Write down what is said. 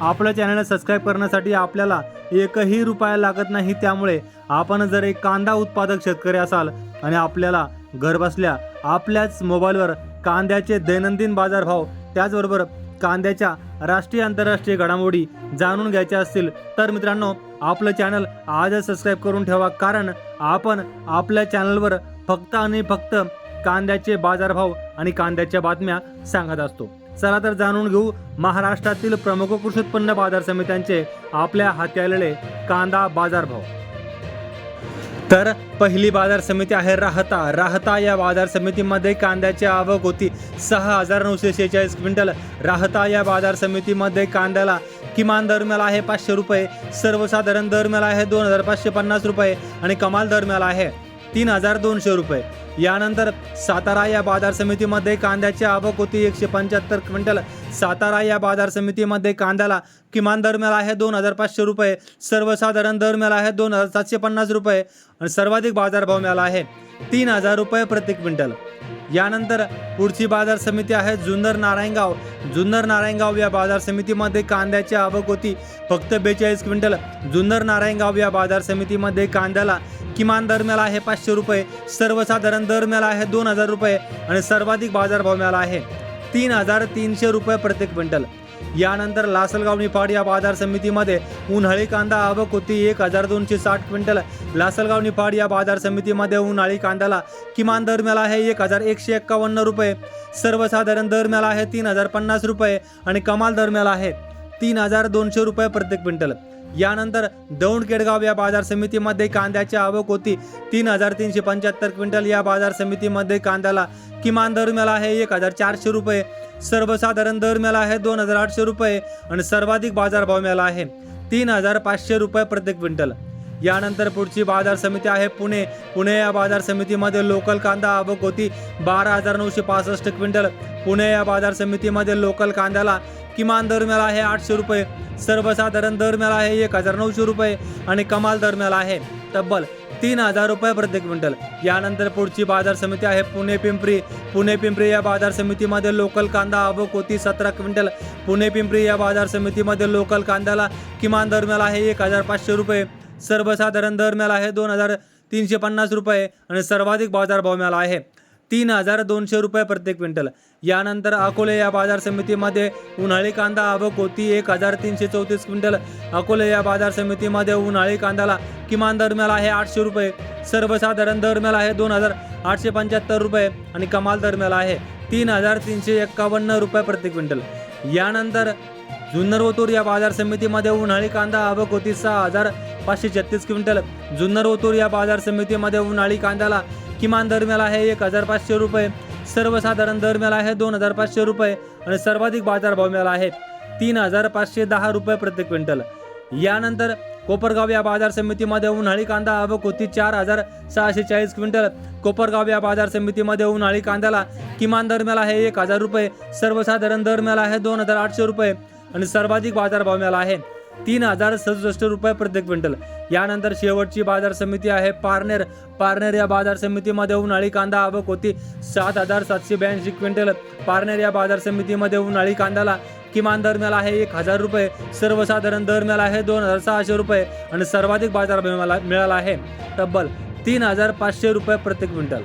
आपलं channel subscribe करण्यासाठी आपल्याला एकही रुपया लागत नाही. त्यामुळे आपण जर एक कांदा उत्पादक शेतकरी असाल आणि आपल्याला घरबसल्या आपल्याच मोबाईलवर कांद्याचे दैनंदिन बाजारभाव त्याचबरोबर कांद्याच्या राष्ट्रीय आंतरराष्ट्रीय घडामोडी जाणून घ्यायच्या असतील तर मित्रांनो आपलं चॅनल आजच सबस्क्राईब करून ठेवा. कारण आपण आपल्या चॅनलवर फक्त आणि फक्त कांद्याचे बाजारभाव आणि कांद्याच्या बातम्या सांगत असतो. चला तर जाणून घेऊ महाराष्ट्रातील प्रमुख कृषी उत्पन्न बाजार समित्यांचे आपल्या हाती आलेले कांदा बाजारभाव. तर पहिली बाजार समिती आहे राहता. राहता या बाजार समितीमध्ये कांद्याची आवक होती सहा हजार नऊशे शेहेचाळीस क्विंटल. राहता या बाजार समितीमध्ये कांद्याला किमान दर मिळाला आहे पाचशे रुपये सर्वसाधारण दर मिळाला आहे दोन हजार पाचशे पन्नास रुपये आणि कमाल दर मिळाला आहे. तीन हजार दोनशे रुपये. यानंतर सातारा या बाजार समितीमध्ये कांद्याची आवक होती एकशे पंच्याहत्तर क्विंटल. सातारा या बाजार समितीमध्ये कांद्याला किमान दर मिळाला आहे दोन हजार पाचशे रुपये. सर्वसाधारण दर मिळाला आहे दोन हजार सातशे पन्नास रुपये. आणि सर्वाधिक बाजारभाव मिळाला आहे तीन हजार रुपये प्रति क्विंटल. यानंतर पुढची बाजार समिती आहे जुन्नर नारायणगाव. जुन्नर नारायणगाव या बाजार समितीमध्ये कांद्याची आवक होती फक्त बेचाळीस क्विंटल. जुन्नर नारायणगाव या बाजार समितीमध्ये कांद्याला किमान दर मिळाला आहे पाचशे रुपये सर्वसाधारण दर मिळाला आहे दोन हजार रुपये आणि सर्वाधिक बाजारभाव मिळाला आहे तीन हजार तीनशे रुपये प्रत्येक क्विंटल. यानंतर लासलगाव निफाड या बाजार समितीमध्ये उन्हाळी कांदा आवक होती एक हजार दोनशे साठ क्विंटल. लासलगाव निफाड या बाजार समितीमध्ये उन्हाळी कांद्याला किमान दर मिळाला आहे एक हजार एकशे एक्कावन्न रुपये सर्वसाधारण दर मिळाला आहे तीन हजार पन्नास रुपये आणि कमाल दर मिळाला आहे तीन हजार दोनशे रुपये प्रत्येक क्विंटल. यानंतर दौंड केडगाव या बाजार समितीमध्ये कांद्याची आवक होती. तीन हजार तीनशे पंच्याहत्तर क्विंटल या बाजार समितीमध्ये कांद्याला किमान दर मिळाला आहे एक हजार चारशे रुपये. सर्वसाधारण दर मिळाला आहे दोन हजार आठशे रुपये आणि सर्वाधिक बाजारभाव मिळाला आहे तीन हजार पाचशे रुपये प्रति क्विंटल. यानंतर पुढची बाजार समिती आहे पुणे. पुणे या बाजार समितीमध्ये लोकल कांदा आवक होती. बारा हजार नऊशे पासष्ट क्विंटल. पुणे या बाजार समितीमध्ये लोकल कांद्याला किमान दर मिळाला आहे आठशे रुपये. सर्वसाधारण दर मिळाला आहे एक हजार नऊशे रुपये आणि कमाल दर मिळाला आहे तब्बल तीन हजार रुपये प्रति क्विंटल. यानंतर पुढची बाजार समिती आहे पुणे पिंपरी. पुणे पिंपरी या बाजार समितीमध्ये लोकल कांदा आवक होती सतरा क्विंटल. पुणे पिंपरी या बाजार समितीमध्ये लोकल कांद्याला किमान दर मिळाला आहे एक हजार पाचशे रुपये. सर्वसाधारण दर मिळाला आहे दोन हजार तीनशे पन्नास रुपये आणि सर्वाधिक बाजारभाव मिळाला आहे तीन हजार दोनशे रुपये प्रति क्विंटल. यानंतर अकोले या बाजार समितीमध्ये उन्हाळी कांदा आवक होती एक हजार तीनशे चौतीस क्विंटल. अकोले या बाजार समितीमध्ये उन्हाळी कांद्याला किमान दर मिळाला आहे आठशे रुपये. सर्वसाधारण दर मिळाला आहे दोन हजार आठशे पंच्याहत्तर रुपये आणि कमाल दर मिळाला आहे तीन हजार तीनशे एक्कावन्न रुपये प्रति क्विंटल. यानंतर जुन्नरवतूर या बाजार समितीमध्ये उन्हाळी कांदा आवक होती सहा हजार पाचशे छत्तीस क्विंटल. जुन्नर ओतूर या बाजार समितीमध्ये उन्हाळी कांद्याला किमान दर मिळाला आहे एक हजार पाचशे रुपये. सर्वसाधारण दर मिळाला आहे दोन हजार पाचशे रुपये आणि सर्वाधिक बाजारभाव मिळाला आहे तीन हजार पाचशे दहा रुपये प्रति क्विंटल. यानंतर कोपरगाव या बाजार समितीमध्ये उन्हाळी कांदा आवक होती चार हजार सहाशे चाळीस क्विंटल. कोपरगाव या बाजार समितीमध्ये उन्हाळी कांद्याला किमान दर मिळाला आहे एक हजार रुपये. सर्वसाधारण दर मिळाला आहे दोन हजार आठशे रुपये आणि सर्वाधिक बाजारभाव मिळाला आहे. तीन हजार सदुसष्ट रुपये प्रति क्विंटल. यानंतर शेवटची बाजार समिती आहे पारनेर. पारनेर या बाजार समितीमध्ये उन्हाळी कांदा आवक होती. सात हजार सातशे ब्याऐंशी क्विंटल. पारनेर या बाजार समितीमध्ये उन्हाळी कांद्याला किमान दर मिळाला आहे एक हजार रुपये. सर्वसाधारण दर मिळाला आहे दोन हजार सहाशे रुपये आणि सर्वाधिक बाजार मिळाला मिळाला आहे तब्बल तीन हजार पाचशे रुपये प्रति क्विंटल.